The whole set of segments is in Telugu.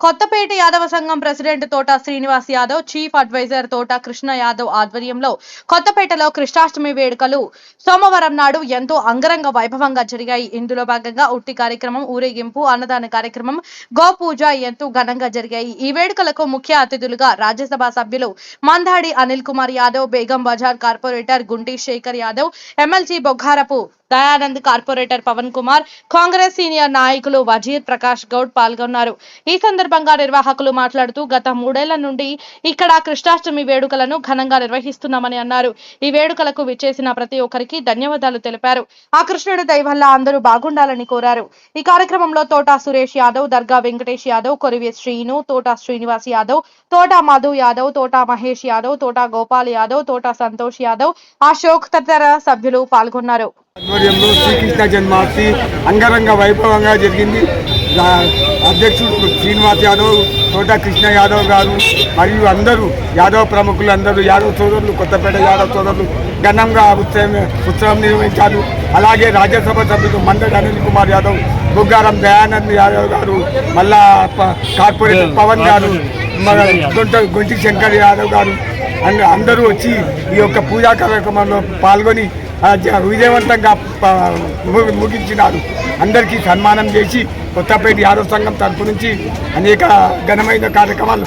కొత్తపేట యాదవ సంఘం ప్రెసిడెంట్ తోట శ్రీనివాస్ యాదవ్ చీఫ్ అడ్వైజర్ తోట కృష్ణ యాదవ్ ఆధ్వర్యంలో కొత్తపేటలో కృష్ణాష్టమి వేడుకలు సోమవారం నాడు ఎంతో అంగరంగ వైభవంగా జరిగాయి. ఇందులో భాగంగా ఉట్టి కార్యక్రమం ఊరేగింపు అన్నదాన కార్యక్రమం గోపూజ ఎంతో ఘనంగా జరిగాయి. ఈ వేడుకలకు ముఖ్య అతిథులుగా రాజ్యసభ సభ్యులు Mandadi Anil Kumar Yadav Begum Bazar corporator Gunti Shekar Yadav MLC Boggarapu Dayanand corporator Pavan Kumar Congress senior నాయకులు వజీర్ ప్రకాష్ గౌడ్ పాల్గొన్నారు. ఈ సందర్భంగా నిర్వాహకులు మాట్లాడుతూ గత మూడేళ్ళ నుండి ఇక్కడ కృష్ణాష్టమి వేడుకలను ఘనంగా నిర్వహిస్తున్నామని అన్నారు. ఈ వేడుకలకు విచ్చేసిన ప్రతి ఒక్కరికి ధన్యవాదాలు తెలిపారు. ఆ కృష్ణుడి దయ వల్ల అందరూ బాగుండాలని కోరారు. ఈ కార్యక్రమంలో తోటా సురేష్ యాదవ్ దర్గా వెంకటేష్ యాదవ్ కొరివి శ్రీను తోటా శ్రీనివాస్ యాదవ్ తోటా మధు యాదవ్ తోటా మహేష్ యాదవ్ తోటా గోపాల్ యాదవ్ తోటా సంతోష్ యాదవ్ అశోక్ తదితర సభ్యులు పాల్గొన్నారు. ఆధ్వర్యంలో శ్రీకృష్ణ జన్మాష్టమి అంగరంగ వైభవంగా జరిగింది. అధ్యక్షుడు శ్రీనివాస్ యాదవ్ తోట కృష్ణ యాదవ్ గారు మరియు అందరూ యాదవ్ ప్రముఖులు అందరూ యాదవ్ సోదరులు కొత్తపేట యాదవ్ సోదరులు ఘనంగా ఉత్సవం ఉత్సవం నిర్వహించారు. అలాగే రాజ్యసభ సభ్యులు మందడి అనిల్ కుమార్ యాదవ్ బుగ్గారం దయానంద్ యాదవ్ గారు మళ్ళా కార్పొరేటర్ పవన్ గారు గుంట గుంటి శంకర్ యాదవ్ గారు అందరూ వచ్చి ఈ యొక్క పూజా కార్యక్రమంలో పాల్గొని విజయవంతంగా ముగించినారు. అందరికీ సన్మానం చేసి కొత్తపేట యాదవ సంఘం తరపు నుంచి అనేక ఘనమైన కార్యక్రమాలు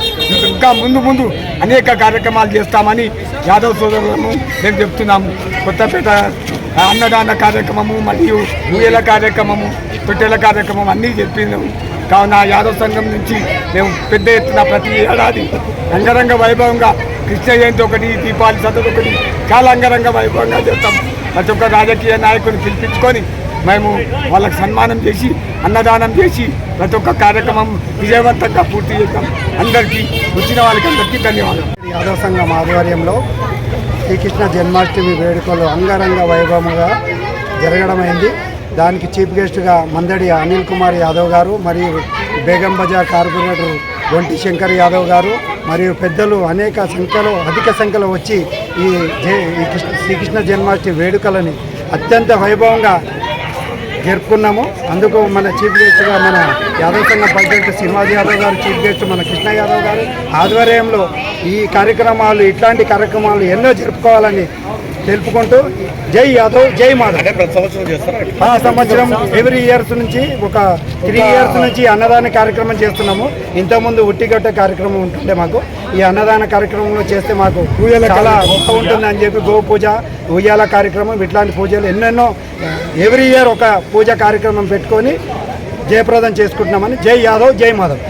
ఇంకా ముందు ముందు అనేక కార్యక్రమాలు చేస్తామని యాదవ్ సోదరులను మేము చెప్తున్నాము. కొత్తపేట అన్నదాన కార్యక్రమము మరియు ఊయల కార్యక్రమము తొట్టెల కార్యక్రమం అన్నీ చెప్పినాము కావున యాదవ్ సంఘం నుంచి మేము పెద్ద ఎత్తున ప్రతి ఏడాది అంగరంగ వైభవంగా కృష్ణ జయంతి ఒకటి దీపావళి సదరు ఒకటి చాలా అంగరంగ వైభవంగా చేస్తాం. ప్రతి ఒక్క రాజకీయ నాయకుని పిలిపించుకొని మేము వాళ్ళకి సన్మానం చేసి అన్నదానం చేసి ప్రతి ఒక్క కార్యక్రమం విజయవంతంగా పూర్తి చేద్దాం. అందరికీ వచ్చిన వాళ్ళకి అందరికీ ధన్యవాదాలు యాదవ సంఘం ఆధ్వర్యంలో శ్రీకృష్ణ జన్మాష్టమి వేడుకలు అంగరంగ వైభవముగా జరగడమైంది. దానికి చీఫ్ గెస్ట్గా మందడి అనిల్ కుమార్ యాదవ్ గారు మరియు బేగం బజార్ కార్పొరేటర్ ఒంటి శంకర్ యాదవ్ గారు మరియు పెద్దలు అనేక సంఖ్యలో అధిక సంఖ్యలో వచ్చి ఈ ఈ శ్రీకృష్ణ జన్మాష్టమి వేడుకలని అత్యంత వైభవంగా జరుపుకున్నాము. అందుకు మన చీఫ్ గెస్ట్గా మన యాదవ్ సంఘం ప్రెసిడెంట్ శ్రీనివాస్ యాదవ్ గారు చీఫ్ గెస్ట్ మన కృష్ణ యాదవ్ గారు ఆధ్వర్యంలో ఈ కార్యక్రమాలు ఇట్లాంటి కార్యక్రమాలు ఎన్నో జరుపుకోవాలని తెలుపుకుంటూ జై యాదవ్ జై మాధవ్. ఆ సంవత్సరం ఎవ్రీ ఇయర్స్ నుంచి ఒక త్రీ ఇయర్స్ నుంచి అన్నదాన కార్యక్రమం చేస్తున్నాము. ఇంతకుముందు ఉట్టిగట్ట కార్యక్రమం ఉంటుండే మాకు. ఈ అన్నదాన కార్యక్రమంలో చేస్తే మాకు చాలా ఉంటుంది అని చెప్పి గో పూజ ఉయ్యాల కార్యక్రమం ఇట్లాంటి పూజలు ఎన్నెన్నో ఎవ్రీ ఇయర్ ఒక పూజ కార్యక్రమం పెట్టుకొని జయప్రదం చేసుకుంటున్నామని జై యాదవ్ జై మాధవ్.